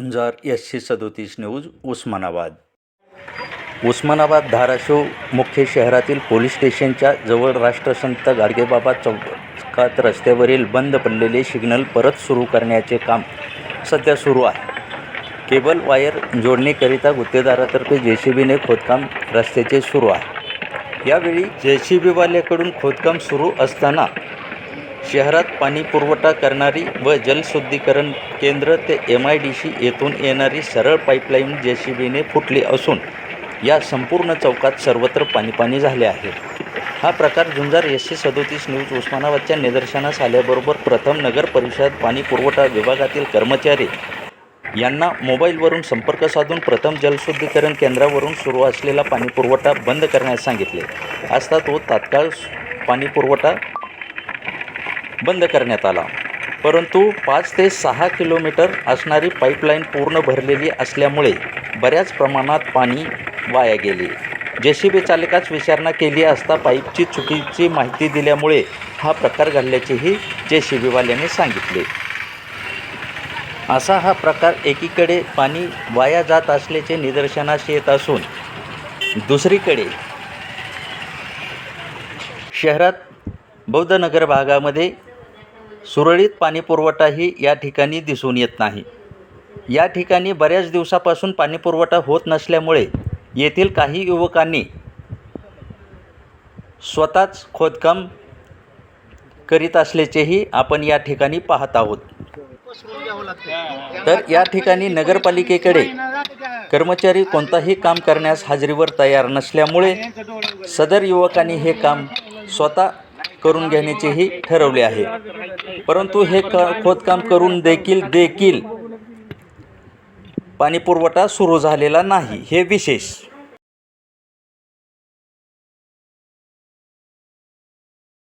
झुंजार एसशे सदोतीस न्यूज उस्मानाबाद. उस्मानाबाद धाराशिव मुख्य शहरातील पोलीस स्टेशनच्या जवळ राष्ट्रसंत गाडगेबाबा चौकात रस्त्यावरील बंद पडलेले सिग्नल परत सुरू करण्याचे काम सध्या सुरू आहे. केबल वायर जोडणीकरिता गुत्तेदारातर्फे जे सी बीने खोदकाम रस्त्याचे सुरू आहे. यावेळी जे सी बीवाल्याकडून खोदकाम सुरू असताना शहरात पाणी पुरवठा करणारी व जलशुद्धीकरण केंद्र ते एम आय डी सी येथून येणारी सरळ पाईपलाईन जे सी बीने फुटली असून या संपूर्ण चौकात सर्वत्र पाणीपाणी झाले आहे. हा प्रकार झुंजार एसशे सदोतीस न्यूज उस्मानाबादच्या निदर्शनास आल्याबरोबर प्रथम नगर परिषद पाणी पुरवठा विभागातील कर्मचारी यांना मोबाईलवरून संपर्क साधून प्रथम जलशुद्धीकरण केंद्रावरून सुरू असलेला पाणीपुरवठा बंद करण्यास सांगितले. असता तो तात्काळ पाणीपुरवठा बंद करण्यात आला. परंतु पाच ते सहा किलोमीटर असणारी पाईपलाईन पूर्ण भरलेली असल्यामुळे बऱ्याच प्रमाणात पाणी वाया गेले. जे सी बी चालकाच विचारणा केली असता पाईपची चुकीची माहिती दिल्यामुळे हा प्रकार घडल्याचेही जे सी बीवाल्याने सांगितले. असा हा प्रकार एकीकडे पाणी वाया जात असल्याचे निदर्शनास येत असून दुसरीकडे शहरात बौद्धनगर भागामध्ये सुरळीत पाणीपुरवठाही या ठिकाणी दिसून येत नाही. या ठिकाणी बऱ्याच दिवसापासून पाणीपुरवठा होत नसल्यामुळे येथील काही युवकांनी स्वतःच खोदकाम करीत असल्याचेही आपण या ठिकाणी पाहत आहोत. तर या ठिकाणी नगरपालिकेकडे कर्मचारी कोणताही काम करण्यास हाजरीवर तयार नसल्यामुळे सदर युवकांनी हे काम स्वतः करून घेण्याचेही ठरवले आहे. परंतु हे क खोदकाम करून देखील देखील पाणीपुरवठा सुरू झालेला नाही. हे विशेष